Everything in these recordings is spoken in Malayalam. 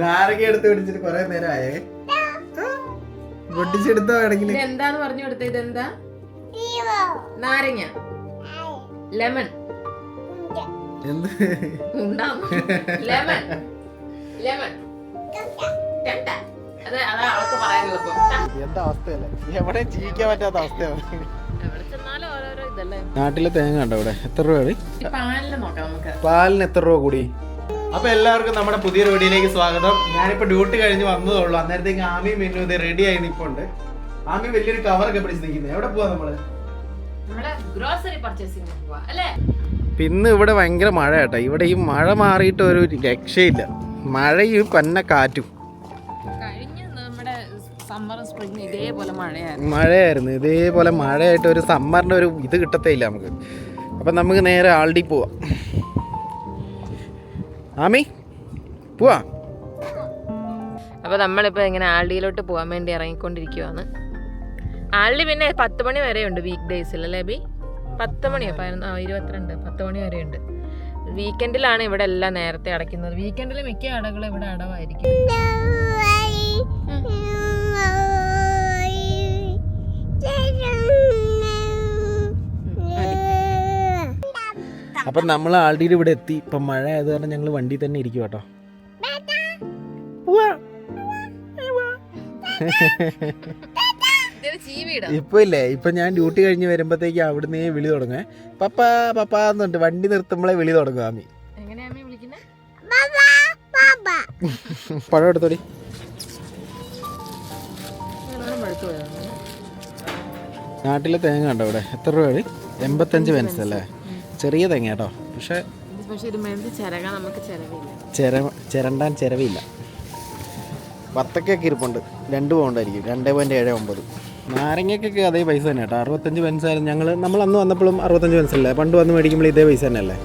നാരങ്ങ എടുത്ത് പിടിച്ചിട്ട് കൊറേ നേരമായേ പൊട്ടിച്ചെടുത്തോ വേണമെങ്കിൽ എന്താന്ന് പറഞ്ഞു കൊടുത്ത? ഇതെന്താ? നാരങ്ങ. ലെമൺ. എന്ത്? ലെമൺ. ലെമൺ. എന്താ അവസ്ഥയല്ലേ? എവിടെ ജീവിക്കാൻ പറ്റാത്ത അവസ്ഥയാണ്. നാട്ടിലെ തേങ്ങ ഉണ്ടോ ഇവിടെ എത്ര രൂപ ഈ പാലിൽ നമുക്ക്. പാലിന് എത്ര രൂപ കൂടി? അപ്പൊ എല്ലാവർക്കും നമ്മുടെ പുതിയൊരു വീഡിയോയിലേക്ക് സ്വാഗതം. ഞാനിപ്പോ ഡ്യൂട്ടി കഴിഞ്ഞ് വന്നതേ ഉള്ളൂ അന്നേരത്തേക്ക് ആമി മെനു ഇത് റെഡി ആയി നിപ്പുണ്ട്. ആമി വലിയൊരു കവർ ഒക്കെ പിടിച്ച് നിൽക്കുന്നത് എവിടെ പോവാ നമ്മൾ? നമ്മളെ ഗ്രോസറി പർച്ചേസിംഗ് പോവാ അല്ലേ? ഇന്ന് ഇവിടെ ഭയങ്കര മഴ കേട്ടോ. ഇവിടെ ഈ മഴ മാറിയിട്ട് ഒരു രക്ഷയില്ല. മഴയും പന്ന കാറ്റും. കഴിഞ്ഞ നമ്മുടെ സമ്മർ സ്പ്രിംഗ് ഇതേപോലെ മഴയായിരുന്നു. മഴയായിരുന്നു. ഇതേപോലെ മഴയായിട്ട് ഒരു സമ്മറിന്റെ ഒരു ഇത് കിട്ടത്തേ ഇല്ല നമുക്ക്. അപ്പം നമുക്ക് നേരെ ആൾഡി പോവാം. ആമി പോവാ. അപ്പോൾ നമ്മളിപ്പോൾ ഇങ്ങനെ ആൾഡിയിലോട്ട് പോകാൻ വേണ്ടി ഇറങ്ങിക്കൊണ്ടിരിക്കുവാണ്. ആൾഡി പിന്നെ പത്ത് മണി വരെ ഉണ്ട് വീക്ക് ഡേയ്സിൽ അല്ലേ ബി? പത്ത് മണിയോ പതിനൊന്ന് ഇരുപത്തിരണ്ട് പത്ത് മണി വരെ ഉണ്ട് വീക്കെൻഡിലാണ് ഇവിടെ എല്ലാം നേരത്തെ അടയ്ക്കുന്നത്. വീക്കെൻഡിൽ മിക്ക കടകളും ഇവിടെ അടവായിരിക്കും. അപ്പം നമ്മൾ ആൾഡിയിൽ ഇവിടെ എത്തി. ഇപ്പം മഴ ആയത് കാരണം ഞങ്ങൾ വണ്ടി തന്നെ ഇരിക്കും കേട്ടോ ഇപ്പൊ ഇല്ലേ? ഇപ്പൊ ഞാൻ ഡ്യൂട്ടി കഴിഞ്ഞ് വരുമ്പോഴത്തേക്ക് അവിടുന്ന് വിളി തുടങ്ങേ പപ്പാ പപ്പാ എന്നുണ്ട്. വണ്ടി നിർത്തുമ്പോഴേ വിളി തുടങ്ങും ആമി പഴം എടുത്തോടി. നാട്ടിലെ തേങ്ങ ഉണ്ടോ ഇവിടെ? എത്ര രൂപ എൺപത്തഞ്ച് പെൻസ് അല്ലേ? ചെറിയ തേങ്ങ കേട്ടോ പക്ഷേ ചിര ചിരണ്ടാൻ ചിരവില്ല. വത്തക്കൊക്കെ ഇരിപ്പുണ്ട്. രണ്ട് പൗണ്ടായിരിക്കും. രണ്ട് പോയിന്റ് ഏഴ് ഒമ്പത്. നാരങ്ങയ്ക്കൊക്കെ അതേ പൈസ തന്നെ കേട്ടോ അറുപത്തഞ്ച് പെൻസ് ആയിരുന്നു. ഞങ്ങൾ നമ്മൾ അന്ന് വന്നപ്പോഴും അറുപത്തഞ്ച് അല്ലേ? പണ്ട് വന്ന് മേടിക്കുമ്പോൾ ഇതേ പൈസ തന്നെ അല്ലേ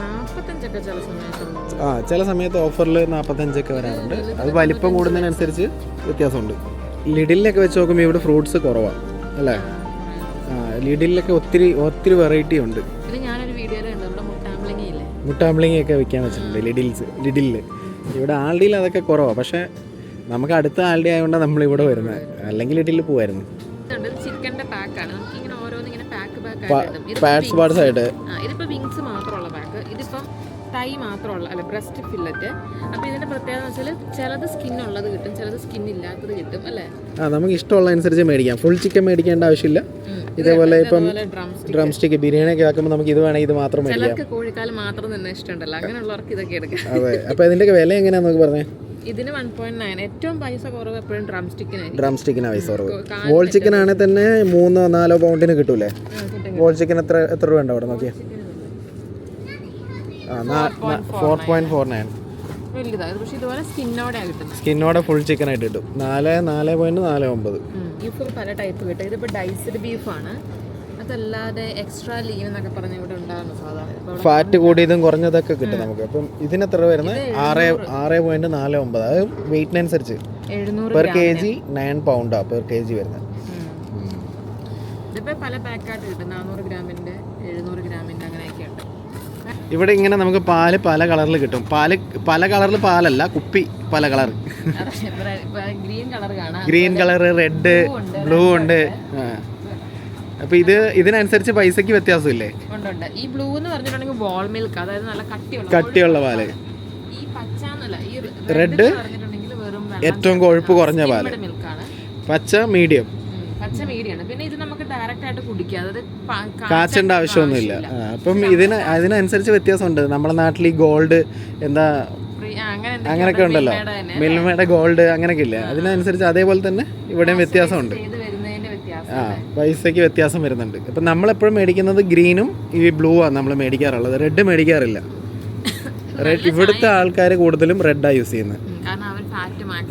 നാൽപ്പത്തഞ്ചൊക്കെ ചില സമയത്തുണ്ട് ആ ചില സമയത്ത് ഓഫറിൽ നാൽപ്പത്തഞ്ചൊക്കെ വരാറുണ്ട്. അത് വലിപ്പം കൂടുന്നതിനനുസരിച്ച് വ്യത്യാസമുണ്ട്. ലിഡിലൊക്കെ വെച്ച് നോക്കുമ്പോൾ ഇവിടെ ഫ്രൂട്ട്സ് കുറവാണ് അല്ലേ? ആ ലിഡിലൊക്കെ ഒത്തിരി ഒത്തിരി വെറൈറ്റി ഉണ്ട്. മുട്ടാമ്പിളിങ്ങയൊക്കെ വെക്കാൻ വെച്ചിട്ടുണ്ട് ലിഡിൽസ് ലിഡിലിൽ ഇവിടെ ആൾഡിയിൽ അതൊക്കെ കുറവാണ് പക്ഷേ നമുക്ക് അടുത്ത ആൾഡി ആയതുകൊണ്ടാണ് നമ്മൾ ഇവിടെ വരുന്നത്. അല്ലെങ്കിൽ ലിഡിൽ പോവായിരുന്നു. പാർട്സ് പാക്ക് ആയിട്ട് ഇതിപ്പോ വിങ്സ് തൈ മാത്രമുള്ള അല്ല ബ്രസ്റ്റ് ഫില്ലറ്റ് അപ്പോൾ ഇതിന്റെ പ്രത്യേകത എന്ന് വെച്ചാൽ ചിലത് സ്കിൻ ഉള്ളത് കിട്ടും ചിലത് സ്കിൻ ഇല്ലാത്തത് കിട്ടും അല്ലേ? ആ നമുക്ക് ഇഷ്ടമുള്ള അനുസരിച്ച് മേടിക്കാം. ഫുൾ ചിക്കൻ മേടിക്കേണ്ട ആവശ്യമില്ല. ഇതേപോലെ ഇപ്പം ഡ്രം സ്റ്റിക്ക് ബിരിയാണി ഒക്കെ ആക്കുമ്പോൾ നമുക്ക് ഇത് വേണമെങ്കിൽ ഇത് മാത്രം മേടിക്കാം. കോഴിക്കാലം മാത്രം തന്നെ ഇഷ്ടമുണ്ടല്ലോ. അങ്ങനെയുള്ളവർക്ക് ഇതൊക്കെ എടുക്കാം. അതെ. അപ്പോൾ ഇതിന്റെയൊക്കെ വില എങ്ങനെയാണെന്ന് നമുക്ക് പറഞ്ഞേ? ഇതിന് വൺ പോയിന്റ് നയൻ ഏറ്റവും പൈസ കുറവ് എപ്പോഴും ഡ്രം സ്റ്റിക്കിന് ഡ്രം സ്റ്റിക്കിന് പൈസ കുറവ്. വോൾ ചിക്കൻ ആണെങ്കിൽ തന്നെ മൂന്നോ നാലോ പൗണ്ടിന് കിട്ടൂലേ? വോൾ ചിക്കൻ എത്ര എത്ര രൂപ ഉണ്ടോ അവിടെ? നോക്കിയാൽ ഫോർ പോയിന്റ് ഫോർ നയൻ വലുതാണ് പക്ഷെ ഇതുപോലെ സ്കിന്നോടെയാണ് കിട്ടുന്നത്. സ്കിന്നോടെ ഫുൾ ചിക്കൻ ആയിട്ട് കിട്ടും. നാല് നാല് പോയിന്റ് നാല് ഒമ്പത്. ബീഫ് പല ടൈപ്പ് കിട്ടും. ഇതിപ്പോൾ ഡൈസ്ഡ് ബീഫാണ് അതല്ലാതെ എക്സ്ട്രാ ലീവ് എന്നൊക്കെ പറഞ്ഞ് ഇവിടെ ഉണ്ടാകുന്ന സാധാരണ. ഫാറ്റ് കൂടിയതും കുറഞ്ഞതൊക്കെ കിട്ടും നമുക്ക്. അപ്പം ഇതിന് എത്ര വരുന്നത് ആറ് ആറ് പോയിന്റ് നാല് ഒമ്പത്. അത് വെയിറ്റിനനുസരിച്ച് പെർ കെ ജി നയൻ പൗണ്ടാ പെർ കെ ജി വരുന്നത്. ഇതിപ്പോൾ പല പാക്കായിട്ട് കിട്ടും. നാനൂറ് ഗ്രാമിന്റെ എഴുന്നൂറ് ഗ്രാമിന്റെ അങ്ങനെയൊക്കെ ഉണ്ട് ഇവിടെ ഇങ്ങനെ നമുക്ക് പാൽ പല കളറിൽ കിട്ടും. പാൽ പല കളറിൽ പാലല്ല കുപ്പി പല colour green colour red blue ഉണ്ട്. അപ്പൊ ഇത് ഇതിനനുസരിച്ച് പൈസക്ക് വ്യത്യാസമില്ലേ? ഈ ബ്ലൂ എന്ന് പറഞ്ഞിട്ടുണ്ടെങ്കിൽ വാൾ മിൽക്ക് അതായത് നല്ല കട്ടിയുള്ള കട്ടിയുള്ള പാൽ. റെഡ് ഏറ്റവും കൊഴുപ്പ് കുറഞ്ഞ പാൽ. പച്ച മീഡിയം പച്ച മീഡിയാണ്. പിന്നെ ഇത് നമുക്ക് ഡയറക്റ്റ് ആയിട്ട് കുടിക്കാം. അതായത് കാച്ചേണ്ട ആവശ്യമൊന്നുമില്ല. അപ്പം ഇതിന് അതിനനുസരിച്ച് വ്യത്യാസമുണ്ട്. നമ്മുടെ നാട്ടിൽ ഈ ഗോൾഡ് എന്താ അങ്ങനെയൊക്കെ ഉണ്ടല്ലോ. മിൽമയുടെ ഗോൾഡ് അങ്ങനെയൊക്കെ ഇല്ല? അതിനനുസരിച്ച് അതേപോലെ തന്നെ ഇവിടെയും വ്യത്യാസമുണ്ട്. ആ പൈസയ്ക്ക് വ്യത്യാസം വരുന്നുണ്ട്. അപ്പം നമ്മളെപ്പോഴും മേടിക്കുന്നത് ഗ്രീനും ഈ ബ്ലൂ ആണ് നമ്മൾ മേടിക്കാറുള്ളത്. റെഡ് മേടിക്കാറില്ല. റെഡ് ഇവിടുത്തെ ആൾക്കാർ കൂടുതലും റെഡാണ് യൂസ് ചെയ്യുന്നത്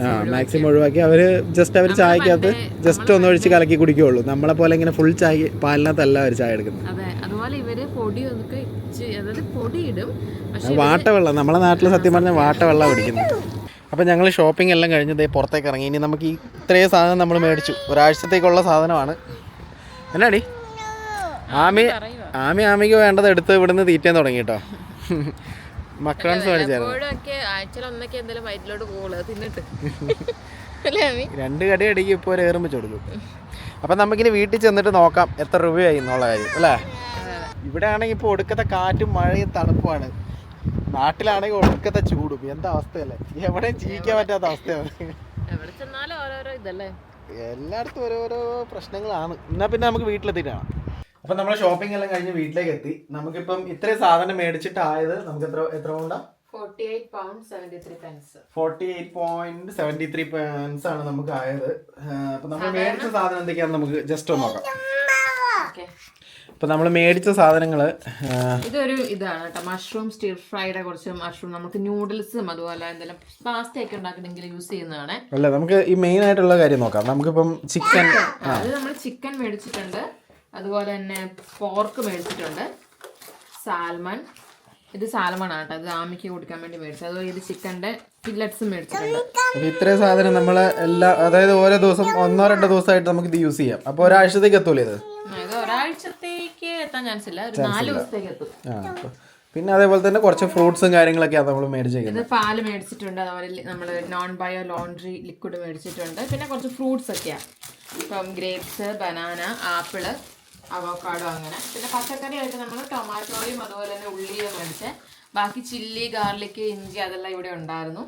ആ മാക്സിമം ഒഴിവാക്കി. അവർ ജസ്റ്റ് അവർ ചായക്കകത്ത് ജസ്റ്റ് ഒന്ന് ഒഴിച്ച് കലക്കി കുടിക്കുകയുള്ളൂ നമ്മളെ പോലെ ഇങ്ങനെ ഫുൾ ചായ പാലിനകത്തല്ല അവർ ചായ എടുക്കുന്നത്. അതെ അതുപോലെ ഇവർ പൊടി അതായത് വാട്ടവെള്ളം നമ്മളെ നാട്ടിൽ സത്യം പറഞ്ഞാൽ വാട്ടവെള്ളം കുടിക്കുന്നത് അപ്പം ഞങ്ങൾ ഷോപ്പിംഗ് എല്ലാം കഴിഞ്ഞത് പുറത്തേക്ക് ഇറങ്ങി. ഇനി നമുക്ക് ഇത്രയും സാധനം നമ്മൾ മേടിച്ചു. ഒരാഴ്ചത്തേക്കുള്ള സാധനമാണ്. എന്നാടി? ആമി ആമി ആമിക്ക് വേണ്ടത് എടുത്ത് ഇവിടുന്ന് തീറ്റാൻ തുടങ്ങി കേട്ടോ. മക്രോൺസ് മേടിച്ചായിരുന്നു രണ്ട് കടി അടിക്ക് ഇപ്പോൾ ഒരു ഏറും വെച്ച് കൊടുക്കും അപ്പം നമുക്കിനി വീട്ടിൽ ചെന്നിട്ട് നോക്കാം എത്ര രൂപയായി എന്നുള്ള കാര്യം അല്ലേ? ഇവിടെ ആണെങ്കിൽ ഇപ്പോൾ ഒടുക്കത്തെ കാറ്റും മഴയും തണുപ്പുമാണ്. നാട്ടിലാണെങ്കിൽ ഒടുക്കത്തെ ചൂടും. എന്താ അവസ്ഥയല്ലേ? എവിടെയും ജീവിക്കാൻ പറ്റാത്ത അവസ്ഥയാണ്. എല്ലായിടത്തും ഓരോരോ പ്രശ്നങ്ങളാണ്. എന്നാൽ പിന്നെ നമുക്ക് വീട്ടിലെത്തിയിട്ടാണ് അപ്പം നമ്മൾ ഷോപ്പിംഗ് എല്ലാം കഴിഞ്ഞ് വീട്ടിലേക്ക് എത്തി നമുക്കിപ്പം ഇത്രയും സാധനം മേടിച്ചിട്ടായത് നമുക്ക് എത്ര എത്ര കൊണ്ടാ forty eight point seventy three pence ആണ് നമുക്ക് ആയത്. അപ്പൊ നമ്മൾ മേടിച്ച സാധനം എന്തൊക്കെയാണെന്ന് നമുക്ക് ജസ്റ്റ് ഒന്ന് നോക്കാം. അപ്പം നമ്മൾ മേടിച്ച സാധനങ്ങൾ ഇതൊരു ഇതാണ് കേട്ടോ മഷ്റൂം സ്റ്റിർ ഫ്രൈഡ് കുറച്ച് മഷ്റൂം നമുക്ക് ന്യൂഡിൽസും അതുപോലെ എന്തെങ്കിലും പാസ്ത ഒക്കെ ഉണ്ടാക്കണമെങ്കിൽ യൂസ് ചെയ്യുന്നതാണ്. അല്ല നമുക്ക് ഈ മെയിൻ ആയിട്ടുള്ള കാര്യം നോക്കാം. നമുക്കിപ്പം ചിക്കൻ അത് നമ്മൾ ചിക്കൻ മേടിച്ചിട്ടുണ്ട്. അതുപോലെ തന്നെ പോർക്ക് മേടിച്ചിട്ടുണ്ട്. സാൽമൺ. ഇത് സാൽമൺ ആണ് കേട്ടോ. ഇത് ആമിക്ക് കൊടുക്കാൻ വേണ്ടി മേടിച്ചത്. അതുപോലെ ഇത് ചിക്കന്റെ ഫില്ലറ്റ്സും മേടിച്ചിട്ടുണ്ട്. ഇത്രയും സാധനം നമ്മൾ എല്ലാ അതായത് ഓരോ ദിവസം ഒന്നോ രണ്ടോ ദിവസമായിട്ട് നമുക്ക് ഇത് യൂസ് ചെയ്യാം. അപ്പോൾ ഒരാഴ്ചത്തേക്ക് എത്തൂലേ ഇത്? ഇത് ഒരാഴ്ചത്തേക്ക് എത്താൻ ചാൻസ് ഇല്ല. ഒരു നാല് ദിവസത്തേക്ക് എത്തും. പിന്നെ അതേപോലെ തന്നെ കുറച്ച് ഫ്രൂട്ട്സും കാര്യങ്ങളൊക്കെയാണ് നമ്മൾ മേടിച്ചേക്കുന്നത്. ഇത് പാൽ മേടിച്ചിട്ടുണ്ട്. അതുപോലെ നമ്മൾ നോൺ ബയോ ലോണ്ട്രി ലിക്വിഡ് മേടിച്ചിട്ടുണ്ട്. പിന്നെ കുറച്ച് ഫ്രൂട്ട്സ് ഒക്കെയാണ് ഇപ്പം ഗ്രേപ്സ് ബനാന ആപ്പിൾ അവോക്കാഡോ അങ്ങനെ. പിന്നെ പച്ചക്കറി ആയിട്ട് നമ്മൾ ടൊമാറ്റോയും അതുപോലെ തന്നെ ഉള്ളിയും മേടിച്ച്. ബാക്കി ചില്ലി ഗാർലിക് ഇഞ്ചി അതെല്ലാം ഇവിടെ ഉണ്ടായിരുന്നു.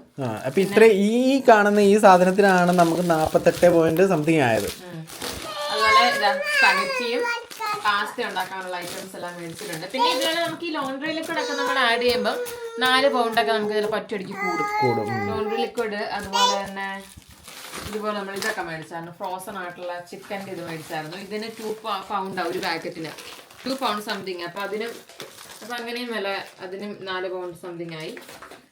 അപ്പൊ ഇത്ര ഈ കാണുന്ന ഈ സാധനത്തിനാണ് നമുക്ക് നാപ്പത്തെട്ട് പോയിന്റ് സംതിങ് ആയത്. അതുപോലെ സ്പഗറ്റിയും പാസ്ത ഉണ്ടാക്കാനുള്ള ഐറ്റംസ് എല്ലാം മേടിച്ചിട്ടുണ്ട്. പിന്നെ ഇതുപോലെ നമുക്ക് ഈ ലോൺഡ്രി ലിക്വിഡ് ഒക്കെ നമ്മൾ ആഡ് ചെയ്യുമ്പോൾ നാല് പൗണ്ടൊക്കെ നമുക്ക് ഇതിൽ പറ്റടിക്ക് കൂടും. ലോൺഡ്രി ലിക്വിഡ് അതുപോലെ തന്നെ ഇതുപോലെ നമ്മൾ ഇതൊക്കെ മേടിച്ചായിരുന്നു. ഫ്രോസൺ ആയിട്ടുള്ള ചിക്കന്റെ ഇത് മേടിച്ചായിരുന്നു. ഇതിന് ടു പൗണ്ടാണ് ഒരു പാക്കറ്റിന് ടു പൗണ്ട് സംതിങ് അപ്പം അതിനും അപ്പം അങ്ങനെയും വില അതിനും നാല് പൗണ്ട് സംതിങ് ആയി.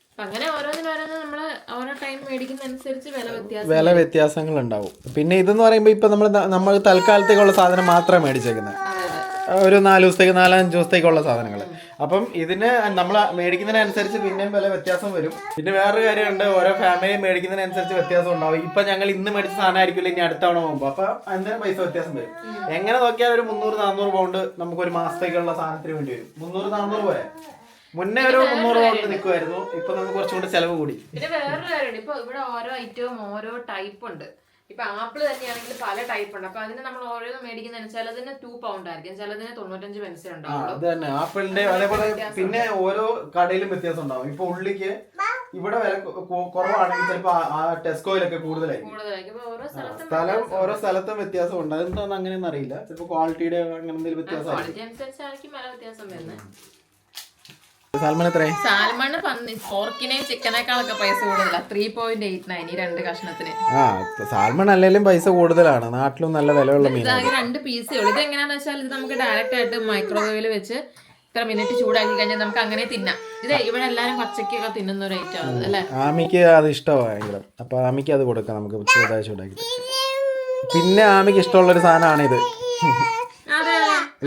അപ്പം അങ്ങനെ ഓരോന്നിനും ഓരോന്ന് നമ്മൾ ഓരോ ടൈം മേടിക്കുന്നതനുസരിച്ച് വില വ്യത്യാസം വില വ്യത്യാസങ്ങൾ ഉണ്ടാവും പിന്നെ ഇതെന്ന് പറയുമ്പോൾ ഇപ്പം നമ്മൾ നമ്മൾ തൽക്കാലത്തേക്കുള്ള സാധനം മാത്രമേ മേടിച്ചേക്കുന്നത് ഒരു നാല് ദിവസത്തേക്ക് നാലഞ്ച് ദിവസത്തേക്കുള്ള സാധനങ്ങൾ അപ്പം ഇതിന് നമ്മൾ മേടിക്കുന്നതിനനുസരിച്ച് പിന്നെയും വില വ്യത്യാസം വരും. പിന്നെ വേറൊരു കാര്യമുണ്ട് ഓരോ ഫാമിലി മേടിക്കുന്നതിനനുസരിച്ച് വ്യത്യാസം ഉണ്ടാവും. ഇപ്പൊ ഞങ്ങൾ ഇന്ന് മേടിച്ച സാധനം ആയിരിക്കില്ല ഇനി അടുത്ത തവണ പോകുമ്പോൾ അപ്പൊ അതിന് പൈസ വ്യത്യാസം വരും. എങ്ങനെ നോക്കിയാൽ ഒരു മുന്നൂറ് നാന്നൂറ് പൗണ്ട് നമുക്ക് ഒരു മാസത്തേക്കുള്ള സാധനത്തിന് വേണ്ടി വരും. മുന്നൂറ് നാന്നൂറ് പോരെ? മുന്നേ ഒരു മുന്നൂറ് പൗണ്ട് നിൽക്കുമായിരുന്നു ഇപ്പൊ നമുക്ക് കുറച്ചുകൂടി ചെലവ് കൂടി. പിന്നെ വേറൊരു കാര്യമുണ്ട്. ഇപ്പൊ ഇവിടെ ഓരോ ഐറ്റവും ഓരോ ടൈപ്പ് ഉണ്ട്. ഇപ്പൊ ആപ്പിൾ തന്നെയാണെങ്കിൽ പല ടൈപ്പ് ഉണ്ട്. അപ്പൊ അതിന് നമ്മൾ ഓരോന്ന് മേടിക്കുന്നതിന് ചിലതിന് ടൂ പൗണ്ട് ആയിരിക്കും. ചിലതിന് തൊണ്ണൂറ്റഞ്ച് പൈസ ഉണ്ടാവും അത് തന്നെ. ആപ്പിളിന്റെ അതേപോലെ പിന്നെ ഓരോ കടയിലും വ്യത്യാസം ഉണ്ടാവും. ഇപ്പൊ ഉള്ളിക്ക് ഇവിടെ വില കുറവാണെങ്കിൽ ചിലപ്പോ ആ ടെസ്കോയിലൊക്കെ കൂടുതലായിരിക്കും. സ്ഥലം ഓരോ സ്ഥലത്തും വ്യത്യാസം ഉണ്ട്. അതെന്താണെന്ന് അങ്ങനെയൊന്നും അറിയില്ല. ചിലപ്പോ ക്വാളിറ്റിയുടെ അങ്ങനെ എന്തെങ്കിലും വ്യത്യാസം ക്വാളിറ്റി അനുസരിച്ചായിരിക്കും വില വ്യത്യാസം വരുന്നത് സാൽമൺ എത്ര സാൽമൺ പന്നി പോർക്കിനെയും ചിക്കനേക്കാളൊക്കെ പൈസ കൂടുതലാ. ത്രീ പോയിന്റ് എയ്റ്റ് നയൻ ഈ രണ്ട് കഷ്ണത്തിന്. ആ സാൽമൺ അല്ലെങ്കിലും പൈസ കൂടുതലാണ്. നാട്ടിലും നല്ല വിലയുള്ള മീൻ രണ്ട് പീസേ ഉള്ളൂ. ഇത് എങ്ങനെയാന്ന് വെച്ചാൽ ഇത് നമുക്ക് ഡയറക്റ്റ് ആയിട്ട് മൈക്രോവേവിൽ വെച്ച് ഇത്ര മിനിറ്റ് ചൂടാക്കി കഴിഞ്ഞാൽ നമുക്ക് അങ്ങനെ തിന്നാം. ഇത് ഇവിടെ എല്ലാരും പച്ചക്കൊക്കെ തിന്നുന്ന ഒരു ഐറ്റം ആണ് അല്ലേ? ആമിക്ക് അത് ഇഷ്ടമാണ് ഭയങ്കര. അപ്പൊ ആമിക്ക് അത് കൊടുക്കാം നമുക്ക് ചെറുതായി ചൂടാക്കിയിട്ട് പിന്നെ ആമിക്ക് ഇഷ്ടമുള്ള ഒരു സാധനമാണിത്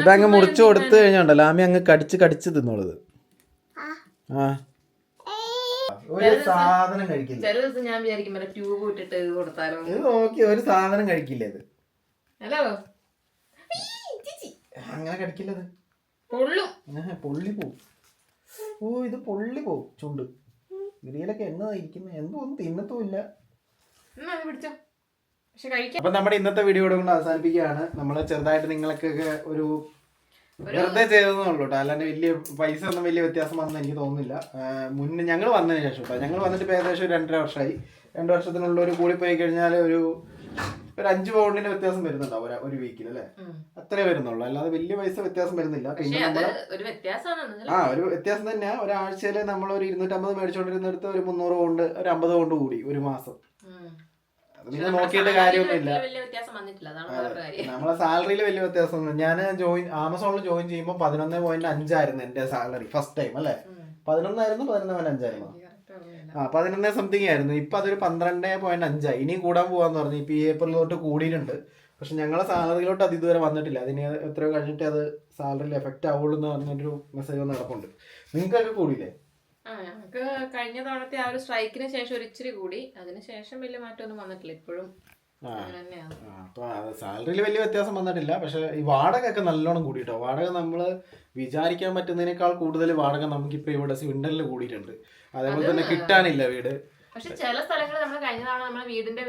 ഇതങ്ങ് മുറിച്ചു കൊടുത്തു കഴിഞ്ഞുണ്ടല്ലോ ആമി അങ്ങ് കടിച്ച് കടിച്ച് തിന്നോളത്. ആ ഒരു സാധനം കഴിക്കില്ല. ചില ദിവസം ഞാൻ വിചാരിക്കും ട്യൂബ് ഇട്ടിട്ട് കൊടുത്താലോ. ഇത് നോക്കി ഒരു സാധനം കഴിക്കില്ല ഇത്. ഹലോ? അങ്ങനെ കടിക്കില്ലത് പൊള്ളും. പോവും. ഓ ഇത് പൊള്ളി പോവും. ചുണ്ട്. ഇടിയിലൊക്കെ എന്നതാ ഇരിക്കുന്നത് എന്തോ ഒന്നും തിന്നത്തുമില്ല. എന്നാ അത് പിടിച്ചോ. പക്ഷെ കഴിക്കാൻ അപ്പൊ നമ്മുടെ ഇന്നത്തെ വീഡിയോ കൂടെ കൊണ്ട് അവസാനിപ്പിക്കുകയാണ്. നമ്മൾ ചെറുതായിട്ട് നിങ്ങൾക്കൊക്കെ ഒരു വെറുതെ ചെയ്തതെന്നേ ഉള്ളൂ കേട്ടോ അല്ലാണ്ട് വലിയ പൈസ ഒന്നും വലിയ വ്യത്യാസം വന്നു എനിക്ക് തോന്നുന്നില്ല. മുന്നേ ഞങ്ങൾ വന്നതിന് ശേഷം കേട്ടോ ഞങ്ങൾ വന്നിട്ട് ഇപ്പോൾ ഏകദേശം ഒരു രണ്ടര വർഷമായി രണ്ട് വർഷത്തിനുള്ള ഒരു കൂടി പോയി കഴിഞ്ഞാൽ ഒരു ഒരു അഞ്ച് പൗണ്ടിന്റെ വ്യത്യാസം വരുന്നുണ്ടാവും ഒരു- വീക്കിൽ അല്ലേ അത്രേ വരുന്നുള്ളൂ. അല്ലാതെ വലിയ പൈസ വ്യത്യാസം വരുന്നില്ല. പിന്നെ നമ്മൾ ആ ഒരു വ്യത്യാസം തന്നെയാ. ഒരാഴ്ചയിൽ നമ്മൾ ഒരു ഇരുന്നൂറ്റമ്പത് മേടിച്ചോണ്ടിരുന്നിടത്ത് ഒരു മുന്നൂറ് പൗണ്ട് ഒരു അമ്പത് പൗണ്ട് കൂടി ഒരു മാസം. പിന്നെ നോക്കിയിട്ട് കാര്യമൊന്നുമില്ല നമ്മളെ സാലറിയിൽ വലിയ വ്യത്യാസം ഞാൻ ജോയിൻ ആമസോണിൽ ജോയിൻ ചെയ്യുമ്പോൾ പതിനൊന്ന് പോയിന്റ് അഞ്ചായിരുന്നു എന്റെ സാലറി ഫസ്റ്റ് ടൈം അല്ലേ. പതിനൊന്നായിരുന്നു പതിനൊന്ന് പോയിന്റ് അഞ്ചായിരുന്നു. ആ പതിനൊന്ന് സംതിങ് ആയിരുന്നു. ഇപ്പൊ അതൊരു പന്ത്രണ്ട് പോയിന്റ് അഞ്ചായി ഇനിയും കൂടാൻ പോവാന്ന് പറഞ്ഞു. ഇപ്പൊ ഈ ഏപ്രിൽ തൊട്ട് കൂടിയിട്ടുണ്ട്. പക്ഷെ ഞങ്ങളെ സാലറിയിലോട്ട് അത് ഇതുവരെ വന്നിട്ടില്ല. അതിന് എത്രയോ കഴിഞ്ഞിട്ട് അത് സാലറിയിൽ എഫക്റ്റ് ആവുള്ളൂ എന്ന് പറഞ്ഞൊരു മെസ്സേജ് വന്ന് നടപ്പുണ്ട് നിങ്ങൾക്കൊക്കെ കൂടിയില്ലേ? ആ ഞങ്ങൾക്ക് കഴിഞ്ഞ തവണത്തെ ആ ഒരു സ്ട്രൈക്കിന് ശേഷം ഒരു ഇച്ചിരി കൂടി. അതിന് ശേഷം വലിയ മാറ്റമൊന്നും വന്നിട്ടില്ല. ഇപ്പോഴും സാലറിയിൽ വലിയ വ്യത്യാസം വന്നിട്ടില്ല. പക്ഷെ ഈ വാടക ഒക്കെ നല്ലോണം കൂടിട്ടോ? വാടക നമ്മൾ വിചാരിക്കാൻ പറ്റുന്നതിനേക്കാൾ കൂടുതൽ വാടക നമുക്ക് നമുക്കിപ്പോ ഇവിടെ സിലിണ്ടറിൽ കൂടിയിട്ടുണ്ട്. അതേപോലെ തന്നെ കിട്ടാനില്ല വീട്. പക്ഷെ ചില സ്ഥലങ്ങളിൽ നമ്മൾ കഴിഞ്ഞ തവണ നമ്മളെ വീടിന്റെ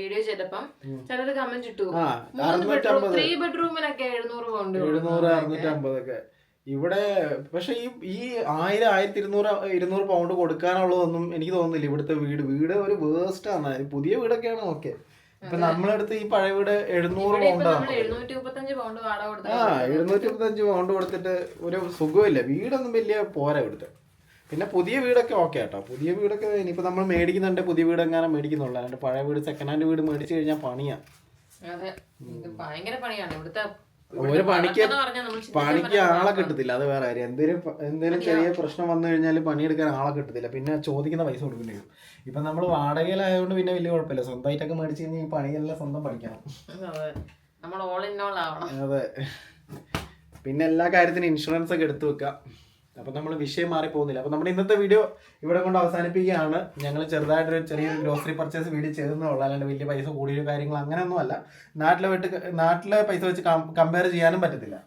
വീഡിയോ ചെയ്തപ്പം ചിലത് കമന്റ് ഇട്ടു. ത്രീ ബെഡ്റൂമിനൊക്കെ എഴുന്നൂറ് പൗണ്ട് എഴുന്നൂറ് അറുന്നൂറ്റമ്പതൊക്കെ. ഇവിടെ പക്ഷെ ഈ ഈ ആയിരം ആയിരത്തി ഇരുന്നൂറ് ഇരുന്നൂറ് പൗണ്ട് കൊടുക്കാനുള്ളതൊന്നും എനിക്ക് തോന്നുന്നില്ല. ഇവിടുത്തെ വീട് വീട് ഒരു വേസ്റ്റ് ആണ്. പുതിയ വീടൊക്കെയാണ് ഓക്കെ ഇപ്പൊ നമ്മളടുത്ത് ഈ പഴയ വീട് എഴുന്നൂറ് പൗണ്ടാണ് ആ എഴുന്നൂറ്റി മുപ്പത്തഞ്ച് പൗണ്ട് കൊടുത്തിട്ട് ഒരു സുഖമില്ല. വീടൊന്നും വലിയ പോരാ ഇവിടുത്തെ. പിന്നെ പുതിയ വീടൊക്കെ ഓക്കെ കേട്ടോ പുതിയ വീടൊക്കെ ഇനിയിപ്പോൾ നമ്മൾ മേടിക്കുന്നുണ്ട്. പുതിയ വീട് എങ്ങനെ മേടിക്കുന്നുള്ളൂ. അല്ലാണ്ട് പഴയ വീട് സെക്കൻഡ് ഹാൻഡ് വീട് മേടിച്ചു കഴിഞ്ഞാൽ പണിയാ. അതെ. ഭയങ്കര പണിയാണ്. ഇവിടുത്തെ ഒരു പണിക്ക് പണിക്ക് ആളെ കിട്ടത്തില്ല അത് വേറെ കാര്യം. എന്തേലും എന്തെങ്കിലും എന്തേലും ചെറിയ പ്രശ്നം വന്നു കഴിഞ്ഞാൽ പണിയെടുക്കാൻ ആളെ കിട്ടത്തില്ല. പിന്നെ ചോദിക്കുന്ന പൈസ കൊടുക്കേണ്ടി വരും. ഇപ്പൊ നമ്മൾ വാടകയിലായതുകൊണ്ട് പിന്നെ വലിയ കുഴപ്പമില്ല. സ്വന്തമായിട്ടൊക്കെ മേടിച്ചു കഴിഞ്ഞാൽ ഈ പണിയെല്ലാം സ്വന്തം പഠിക്കണം അതെ പിന്നെ എല്ലാ കാര്യത്തിനും ഇൻഷുറൻസ് ഒക്കെ എടുത്തു വെക്കാം. അപ്പം നമ്മൾ വിഷയം മാറി പോകുന്നില്ല അപ്പം നമ്മുടെ ഇന്നത്തെ വീഡിയോ ഇവിടെ കൊണ്ട് അവസാനിപ്പിക്കുകയാണ്. ഞങ്ങൾ ചെറുതായിട്ടൊരു ചെറിയൊരു ഗ്രോസറി പർച്ചേസ് വീഡിയോ ചെയ്തെന്നേ ഉള്ളൂ. അല്ലാണ്ട് വലിയ പൈസ കൂടിയ കാര്യങ്ങൾ അങ്ങനെയൊന്നും അല്ല. നാട്ടിലെ വിട്ട് നാട്ടിലെ പൈസ വെച്ച് കമ്പയർ ചെയ്യാനും പറ്റത്തില്ല.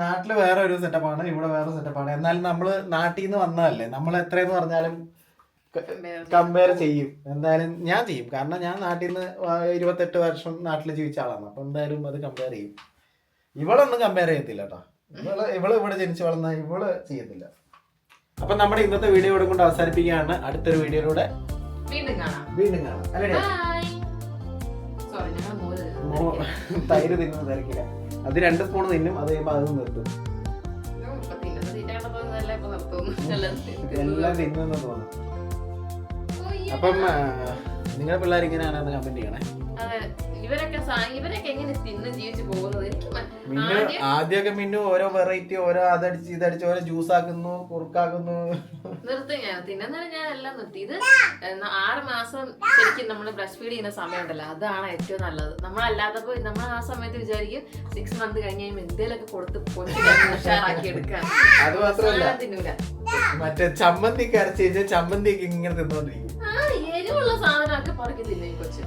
നാട്ടിൽ വേറെ ഒരു സെറ്റപ്പാണ് ഇവിടെ വേറെ സെറ്റപ്പാണ് എന്നാലും നമ്മൾ നാട്ടിൽ നിന്ന് വന്നതല്ലേ. നമ്മൾ എത്രയെന്ന് പറഞ്ഞാലും കമ്പയർ ചെയ്യും. എന്തായാലും ഞാൻ ചെയ്യും. കാരണം ഞാൻ നാട്ടിൽ നിന്ന് ഇരുപത്തെട്ട് വർഷം നാട്ടിൽ ജീവിച്ച ആളാണ്. അപ്പൊ എന്തായാലും അത് കമ്പയർ ചെയ്യും. ഇവളൊന്നും കമ്പയർ ചെയ്യത്തില്ല കേട്ടോ ഇവൾ ഇവൾ ഇവിടെ ജനിച്ചു വളർന്ന ഇവൾ ചെയ്യത്തില്ല. അപ്പൊ നമ്മുടെ ഇന്നത്തെ വീഡിയോ ഇവിടെ കൊണ്ട് അവസാനിപ്പിക്കുകയാണ്. അടുത്തൊരു വീഡിയോയിലൂടെ വീണ്ടും കാണാം. വീണ്ടും കാണാം. അല്ലേ? ബൈ സോറി ഞങ്ങൾ മോര് മോ- തൈര് തിന്നുന്നത് തിരക്കില്ല അത് രണ്ട് സ്പൂൺ തിന്നും അത് കഴിയുമ്പോൾ അത് നിർത്തും. ഇപ്പൊ ഇപ്പൊ എല്ലാം തിന്നു തോന്നും. അപ്പം ആ, നിങ്ങളുടെ പിള്ളേർ ഇങ്ങനെയാണെന്ന് കമന്റ് ചെയ്യണേ. ഇവരൊക്കെ ഇവരൊക്കെ എങ്ങനെ തിന്ന് ജീവിച്ചു പോകുന്നത്? എനിക്ക് മിന്നു ആദ്യം ആദ്യമൊക്കെ മിന്നു ഓരോ വെറൈറ്റി ഓരോ അതടിച്ച് ഇതടിച്ച് ഓരോ ജ്യൂസ് ആക്കുന്നു കുറുക്കാക്കുന്നു. നിർത്തും ഞാൻ. തിന്നുന്നതിന് ഞാൻ എല്ലാം നിർത്തി. ഇത് ആറ് മാസം ശരിക്കും നമ്മൾ ബ്രസ്റ്റ് ഫീഡ് ചെയ്യുന്ന സമയമുണ്ടല്ലോ അതാണ് ഏറ്റവും നല്ലത്. നമ്മളല്ലാത്തപ്പോ നമ്മൾ ആ സമയത്ത് വിചാരിക്കും സിക്സ് മന്ത് കഴിഞ്ഞ് കഴിയുമ്പോൾ എന്തേലൊക്കെ കൊടുത്ത് ഉഷാറാക്കി എടുക്കാം അത് മാത്രമല്ല മറ്റേ ചമ്മന്തി കഴിഞ്ഞാൽ ചമ്മന്തി ഇങ്ങനെ തിന്നോണ്ടിരിക്കും. എരിവുള്ള സാധനമൊക്കെ പറക്കി തിന്നു ഈ കൊച്ചു?